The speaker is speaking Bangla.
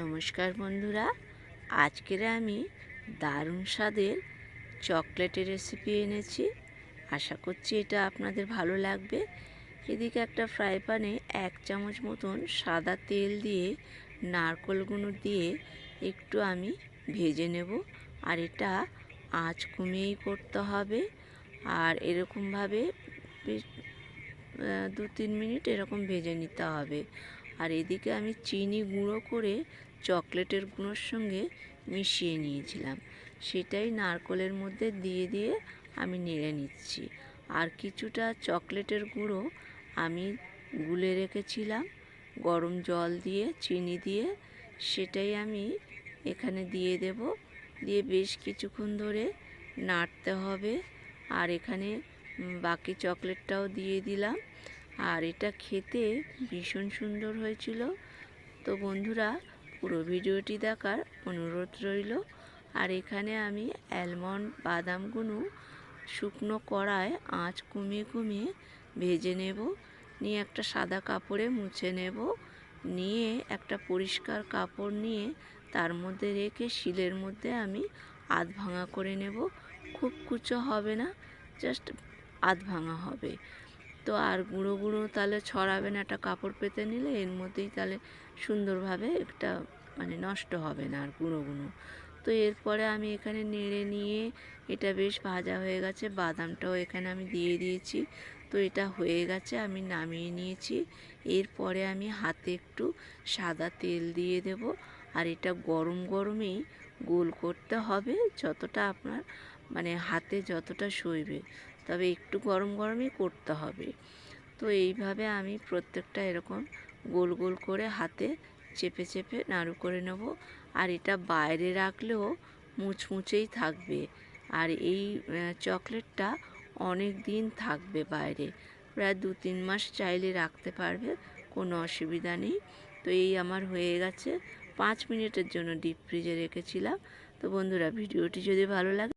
নমস্কার বন্ধুরা। আজকের আমি দারুণ স্বাদের চকলেটের রেসিপি এনেছি। আশা করছি এটা আপনাদের ভালো লাগবে। এদিকে একটা ফ্রাই প্যানে এক চামচ মতন সাদা তেল দিয়ে নারকোলগুলো দিয়ে একটু আমি ভেজে নেব। আর এটা আঁচ কমিয়েই করতে হবে। আর এরকমভাবে দু তিন মিনিট এরকম ভেজে নিতে হবে। আর এদিকে আমি চিনি গুঁড়ো করে চকলেটের গুঁড়োর সঙ্গে মিশিয়ে নিয়েছিলাম। সেটাই নারকলের মধ্যে দিয়ে দিয়ে আমি নেড়ে নিচ্ছি। আর কিছুটা চকলেটের গুঁড়ো আমি গুলে রেখেছিলাম, গরম জল দিয়ে, চিনি দিয়ে। সেটাই আমি এখানে দিয়ে দেব। দিয়ে বেশ কিছুক্ষণ ধরে নাড়তে হবে। আর এখানে বাকি চকলেটটাও দিয়ে দিলাম। আর এটা খেতে ভীষণ সুন্দর হয়েছিল। তো বন্ধুরা, পুরো ভিডিওটি দেখার অনুরোধ রইল। আর এখানে আমি অ্যালমন্ড বাদামগুলো শুকনো কড়ায় আঁচ কমিয়ে কমিয়ে ভেজে নেব। নিয়ে একটা সাদা কাপড়ে মুছে নেব। নিয়ে একটা পরিষ্কার কাপড় নিয়ে তার মধ্যে রেখে শিলের মধ্যে আমি আধ ভাঙা করে নেব। খুব কুচো হবে না, জাস্ট আধ ভাঙা হবে। তো আর গুঁড়ো গুঁড়ো তাহলে ছড়াবে না একটা কাপড় পেতে নিলে, এর মধ্যেই তাহলে সুন্দরভাবে একটা মানে নষ্ট হবে না আর গুঁড়ো গুঁড়ো। তো এরপরে আমি এখানে নেড়ে নিয়ে এটা বেশ ভাজা হয়ে গেছে, বাদামটাও এখানে আমি দিয়ে দিয়েছি। তো এটা হয়ে গেছে, আমি নামিয়ে নিয়েছি। এরপরে আমি হাতে একটু সাদা তেল দিয়ে দেব। আর এটা গরম গরমেই গোল করতে হবে, যতটা আপনার মানে হাতে যতটা সইবে। তবে একটু গরম গরমই করতে হবে। তো এইভাবে আমি প্রত্যেকটা এরকম গোল গোল করে হাতে চেপে চেপে নাড়ু করে নেব। আর এটা বাইরে রাখলেও মুচমুচেই থাকবে। আর এই চকলেটটা অনেক দিন থাকবে বাইরে। প্রায় দু তিন মাস চাইলে রাখতে পারবে, কোনো অসুবিধা নেই। তো এই আমার হয়ে গেছে। পাঁচ মিনিটের জন্য ডিপ ফ্রিজে রেখেছিলাম। তো বন্ধুরা, ভিডিওটি যদি ভালো লাগে